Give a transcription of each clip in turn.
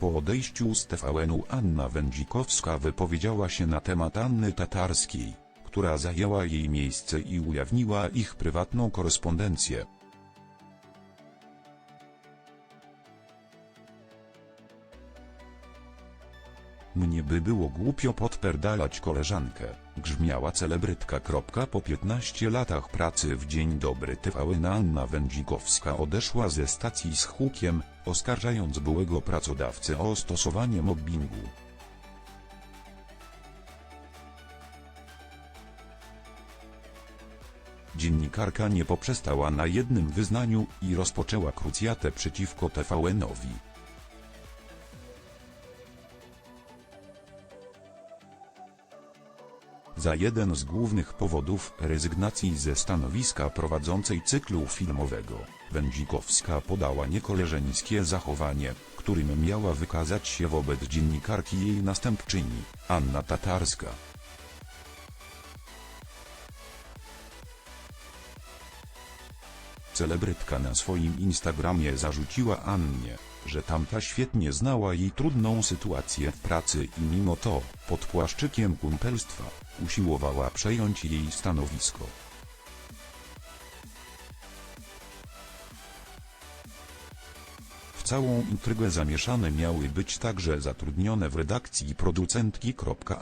Po odejściu z TVN-u Anna Wędzikowska wypowiedziała się na temat Anny Tatarskiej, która zajęła jej miejsce i ujawniła ich prywatną korespondencję. Mnie by było głupio podperdalać koleżankę, grzmiała celebrytka. Po 15 latach pracy w Dzień Dobry TVN Anna Wędzikowska odeszła ze stacji z hukiem, oskarżając byłego pracodawcę o stosowanie mobbingu. Dziennikarka nie poprzestała na jednym wyznaniu i rozpoczęła krucjatę przeciwko TVN-owi. Za jeden z głównych powodów rezygnacji ze stanowiska prowadzącej cyklu filmowego, Wędzikowska podała niekoleżeńskie zachowanie, którym miała wykazać się wobec dziennikarki jej następczyni, Anna Tatarska. Celebrytka na swoim Instagramie zarzuciła Annie, że tamta świetnie znała jej trudną sytuację w pracy i mimo to, pod płaszczykiem kumpelstwa, usiłowała przejąć jej stanowisko. W całą intrygę zamieszane miały być także zatrudnione w redakcji producentki.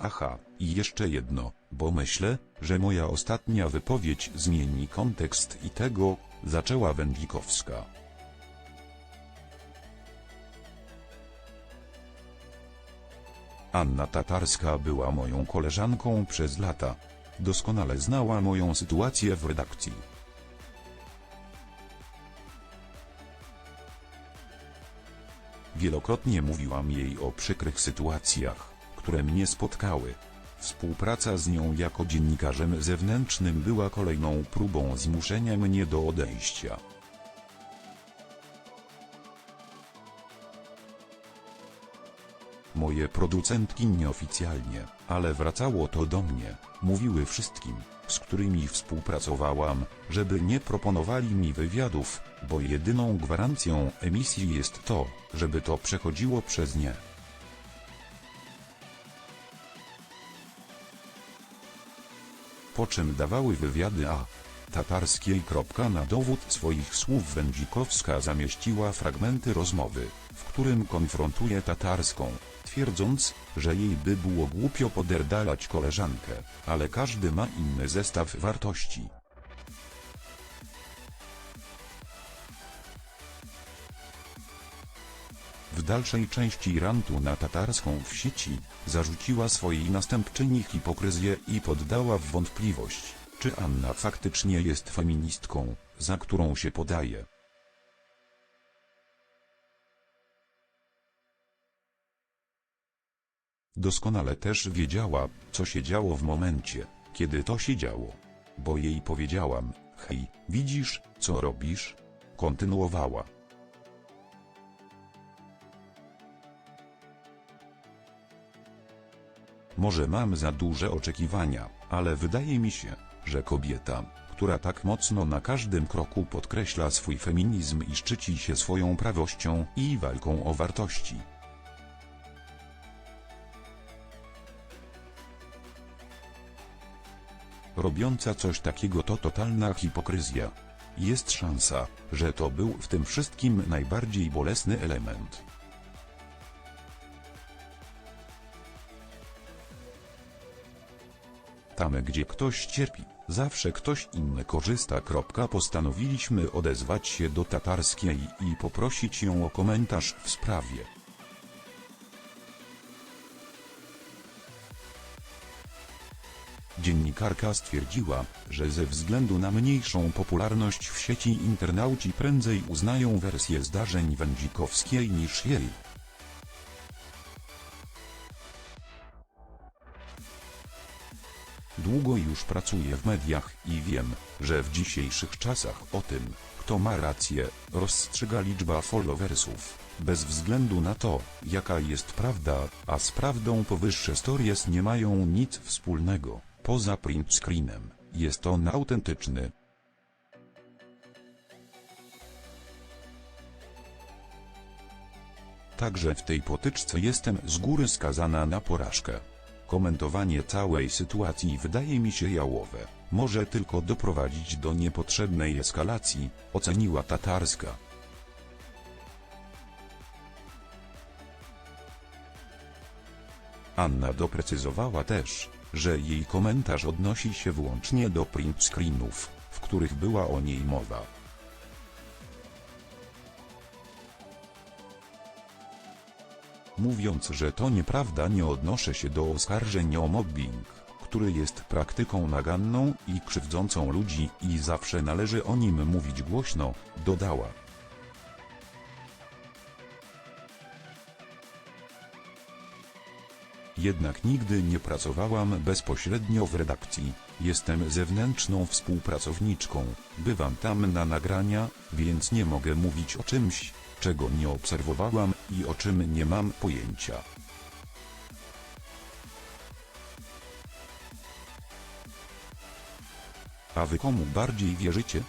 Aha, i jeszcze jedno, bo myślę, że moja ostatnia wypowiedź zmieni kontekst i tego, zaczęła Wędzikowska. Anna Tatarska była moją koleżanką przez lata. Doskonale znała moją sytuację w redakcji. Wielokrotnie mówiłam jej o przykrych sytuacjach, które mnie spotkały. Współpraca z nią jako dziennikarzem zewnętrznym była kolejną próbą zmuszenia mnie do odejścia. Moje producentki nieoficjalnie, ale wracało to do mnie, mówiły wszystkim, z którymi współpracowałam, żeby nie proponowali mi wywiadów, bo jedyną gwarancją emisji jest to, żeby to przechodziło przez nie. Po czym dawały wywiady a tatarskiej. Na dowód swoich słów Wędzikowska zamieściła fragmenty rozmowy, w którym konfrontuje tatarską, twierdząc, że jej by było głupio poderdalać koleżankę, ale każdy ma inny zestaw wartości. W dalszej części rantu na tatarską w sieci, zarzuciła swojej następczyni hipokryzję i poddała w wątpliwość, czy Anna faktycznie jest feministką, za którą się podaje. Doskonale też wiedziała, co się działo w momencie, kiedy to się działo. Bo jej powiedziałam, hej, widzisz, co robisz? Kontynuowała. Może mam za duże oczekiwania, ale wydaje mi się, że kobieta, która tak mocno na każdym kroku podkreśla swój feminizm i szczyci się swoją prawością i walką o wartości, robiąca coś takiego to totalna hipokryzja. Jest szansa, że to był w tym wszystkim najbardziej bolesny element. Tam gdzie ktoś cierpi, zawsze ktoś inny korzysta. Postanowiliśmy odezwać się do tatarskiej i poprosić ją o komentarz w sprawie. Dziennikarka stwierdziła, że ze względu na mniejszą popularność w sieci internauci prędzej uznają wersję zdarzeń Wędzikowskiej niż jej. Długo już pracuję w mediach i wiem, że w dzisiejszych czasach o tym, kto ma rację, rozstrzyga liczba followersów, bez względu na to, jaka jest prawda, a z prawdą powyższe stories nie mają nic wspólnego, poza print screenem, jest on autentyczny. Także w tej potyczce jestem z góry skazana na porażkę. Komentowanie całej sytuacji wydaje mi się jałowe. Może tylko doprowadzić do niepotrzebnej eskalacji, oceniła tatarska. Anna doprecyzowała też, że jej komentarz odnosi się wyłącznie do print screenów, w których była o niej mowa. Mówiąc, że to nieprawda nie odnoszę się do oskarżeń o mobbing, który jest praktyką naganną i krzywdzącą ludzi i zawsze należy o nim mówić głośno, dodała. Jednak nigdy nie pracowałam bezpośrednio w redakcji, jestem zewnętrzną współpracowniczką, bywam tam na nagrania, więc nie mogę mówić o czymś, czego nie obserwowałam i o czym nie mam pojęcia. A wy komu bardziej wierzycie?